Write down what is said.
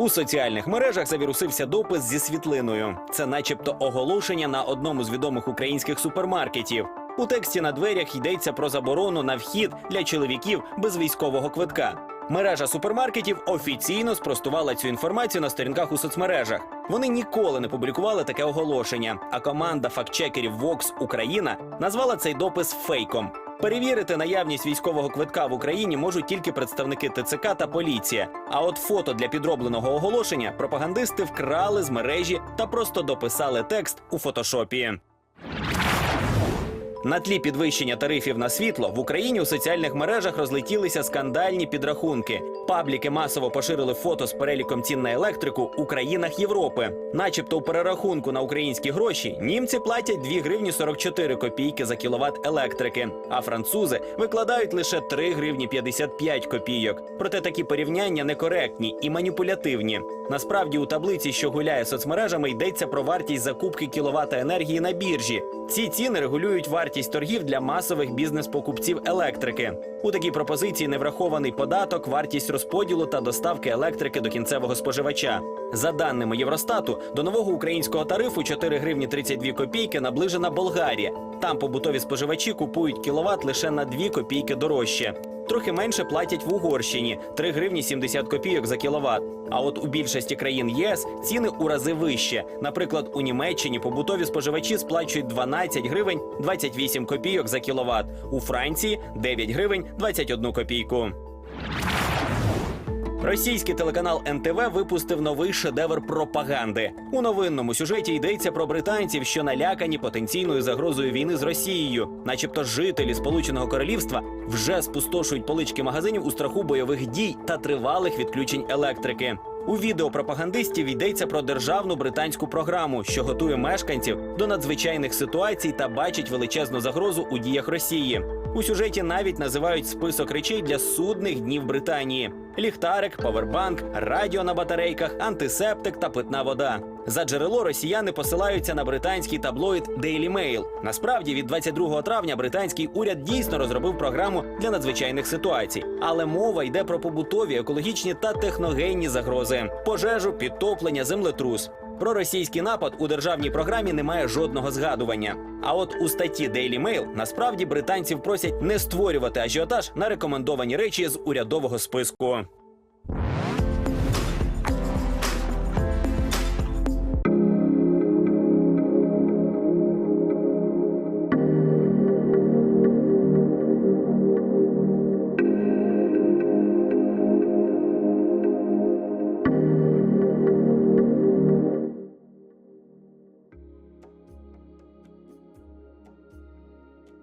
У соціальних мережах завірусився допис зі світлиною. Це, начебто, оголошення на одному з відомих українських супермаркетів. У тексті на дверях йдеться про заборону на вхід для чоловіків без військового квитка. Мережа супермаркетів офіційно спростувала цю інформацію на сторінках у соцмережах. Вони ніколи не публікували таке оголошення. А команда фактчекерів Vox Україна назвала цей допис фейком. Перевірити наявність військового квитка в Україні можуть тільки представники ТЦК та поліція. А от фото для підробленого оголошення пропагандисти вкрали з мережі та просто дописали текст у фотошопі. На тлі підвищення тарифів на світло в Україні у соціальних мережах розлетілися скандальні підрахунки. Пабліки масово поширили фото з переліком цін на електрику у країнах Європи. Начебто у перерахунку на українські гроші німці платять 2 гривні 44 копійки за кіловат електрики, а французи викладають лише 3 гривні 55 копійок. Проте такі порівняння некоректні і маніпулятивні. Насправді у таблиці, що гуляє соцмережами, йдеться про вартість закупки кіловата енергії на біржі. Ці ціни регулюють вартість торгів для масових бізнес-покупців електрики. У такій пропозиції не врахований податок, вартість розподілу та доставки електрики до кінцевого споживача. За даними Євростату, до нового українського тарифу 4 гривні 32 копійки наближена Болгарія. Там побутові споживачі купують кіловат лише на 2 копійки дорожче. Трохи менше платять в Угорщині 3 гривні 70 копійок за кіловат. А от у більшості країн ЄС ціни у рази вище. Наприклад, у Німеччині побутові споживачі сплачують 12 гривень 28 копійок за кіловат. У Франції 9 гривень 21 копійку. Російський телеканал НТВ випустив новий шедевр пропаганди. У новинному сюжеті йдеться про британців, що налякані потенційною загрозою війни з Росією, начебто жителі Сполученого Королівства вже спустошують полички магазинів у страху бойових дій та тривалих відключень електрики. У відео пропагандистів йдеться про державну британську програму, що готує мешканців до надзвичайних ситуацій та бачить величезну загрозу у діях Росії. У сюжеті навіть називають список речей для судних днів Британії: ліхтарик, повербанк, радіо на батарейках, антисептик та питна вода. За джерело росіяни посилаються на британський таблоїд Daily Mail. Насправді, від 22 травня британський уряд дійсно розробив програму для надзвичайних ситуацій, але мова йде про побутові, екологічні та техногенні загрози: пожежу, підтоплення, землетрус. Про російський напад у державній програмі немає жодного згадування. А от у статті Daily Mail насправді британців просять не створювати ажіотаж на рекомендовані речі з урядового списку.